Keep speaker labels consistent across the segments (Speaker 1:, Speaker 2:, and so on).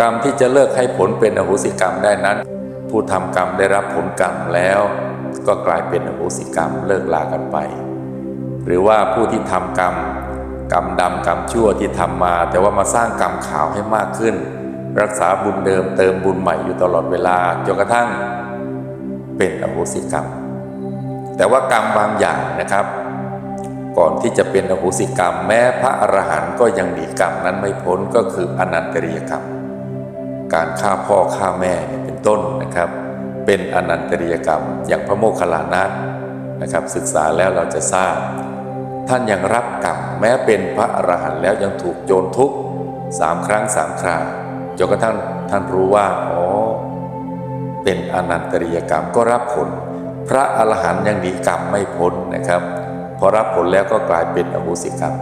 Speaker 1: กรรมที่จะเลิกให้ผลเป็นอโหสิกรรมได้นั้น ผู้ทำกรรมได้รับผลกรรมแล้ว ก็กลายเป็นอโหสิกรรมเลิกลากันไป หรือว่าผู้ที่ทำกรรม กรรมดำกรรมชั่วที่ทำมา แต่ว่ามาสร้างกรรมขาวให้มากขึ้น รักษาบุญเดิมเติมบุญใหม่อยู่ตลอดเวลาจนกระทั่งเป็นอโหสิกรรม แต่ว่ากรรมบางอย่างนะครับ ก่อนที่จะเป็นอโหสิกรรม แม้พระอรหันต์ก็ยังหนีกรรมนั้นไม่พ้นก็คืออนันตริยกรรม การฆ่าพ่อฆ่าแม่เป็นต้นนะครับ เป็นอนันตริยกรรม อย่างพระโมคคัลลานะนะครับ ศึกษาแล้วเราจะทราบ ท่านยังรับกรรมแม้เป็นพระอรหันต์แล้วยังถูกโจรทุบสามครั้งสามคราจนกระทั่งท่านรู้ว่าอ๋อเป็นอนันตริยกรรมก็รับผล พระอรหันต์ยังหนีกรรมไม่พ้นนะครับ พอรับผลแล้วก็กลายเป็นอโหสิกรรม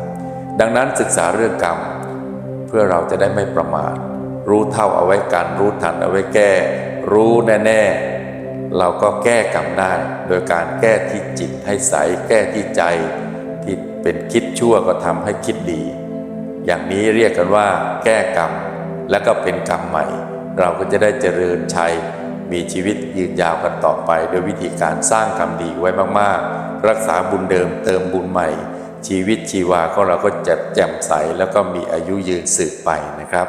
Speaker 1: ดังนั้นศึกษาเรื่องกรรม เพื่อเราจะได้ไม่ประมาท รู้เท่าเอาไว้กันรู้ทันเอาไว้แก้ รู้แน่ๆ เราก็แก้กรรมได้ โดยการแก้ที่จิตให้ใส แก้ที่ใจ ที่เป็นคิดชั่วก็ทำให้คิดดี อย่างนี้เรียกกันว่าแก้กรรม และก็เป็นกรรมใหม่ เราก็จะได้เจริญชัย มีชีวิตยืนยาวกันต่อไป โดยวิธีการสร้างกรรมดีไว้มากๆ รักษาบุญเดิมเติมบุญใหม่ ชีวิตชีวาของเราก็จะแจ่มใสแล้วก็มีอายุยืนสืบไปนะครับ